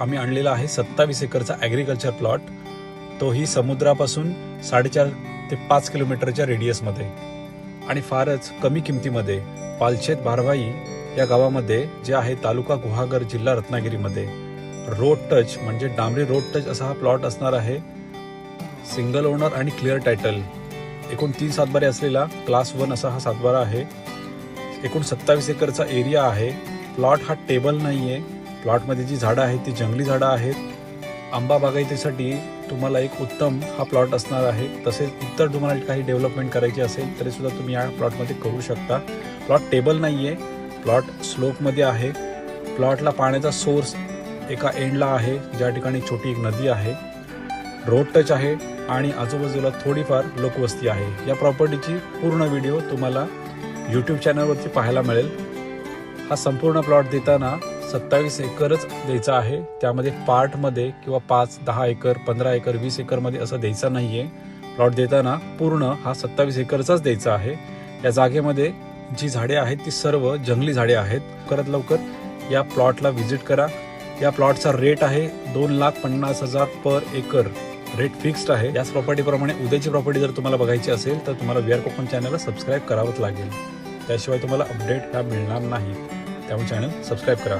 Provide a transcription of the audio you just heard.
आम्ही आणलेला आहे सत्तावीस एकरचा ॲग्रिकल्चर प्लॉट तोही समुद्रापासून साडेचार ते पाच किलोमीटरच्या रेडियसमध्ये आणि फारच कमी किमतीमध्ये पालशेत बारवाई या गावामध्ये जे आहे तालुका गुहागर जिल्हा रत्नागिरीमध्ये. रोड टच म्हणजे डांबरी रोड टच असा हा प्लॉट असणार आहे. सिंगल ओनर आणि क्लिअर टायटल एकूण तीन सातबारे असलेला क्लास वन असा हा सातबारा आहे. एकूण सत्तावीस एकरचा एरिया आहे. प्लॉट हा टेबल नाही आहे प्लॉटमध्ये जी झाडं आहेत ती जंगली झाडं आहेत. आंबा बागायतीसाठी तुम्हाला एक उत्तम हा प्लॉट असणार आहे. तसेच इतर तुम्हाला काही डेव्हलपमेंट करायची असेल तरीसुद्धा तुम्ही या प्लॉटमध्ये करू शकता. प्लॉट टेबल नाही आहे प्लॉट स्लोपमध्ये आहे. प्लॉटला पाण्याचा सोर्स एका एंडला आहे. ज्या ठिकाणी छोटी एक नदी आहे. रोड टच आहे आणि आजूबाजूला थोडीफार लोकवस्ती आहे. या प्रॉपर्टीची पूर्ण व्हिडिओ तुम्हाला यूट्यूब चॅनलवरती पाहायला मिळेल. हा संपूर्ण प्लॉट देताना सत्तावीस एकरच द्यायचा आहे. त्यामध्ये पार्टमध्ये किंवा पाच दहा एकर पंधरा एकर वीस एकरमध्ये असं द्यायचा नाही आहे प्लॉट देताना पूर्ण हा सत्तावीस एकरचाच द्यायचा आहे. या जागेमध्ये जी झाडे आहेत ती सर्व जंगली झाडे आहेत. लवकरात लवकर या प्लॉटला व्हिजिट करा. या प्लॉटचा रेट आहे दोन लाख पन्नास हजार पर एकर. रेट फिक्स्ड आहे. याच प्रॉपर्टीप्रमाणे उद्याची प्रॉपर्टी जर तुम्हाला बघायची असेल तर तुम्हाला वी आर कोकण चॅनलला सबस्क्राईब करावंच लागेल. त्याशिवाय तुम्हाला अपडेट हा मिळणार नाही. त्यामुळे चॅनल सबस्क्राईब करा.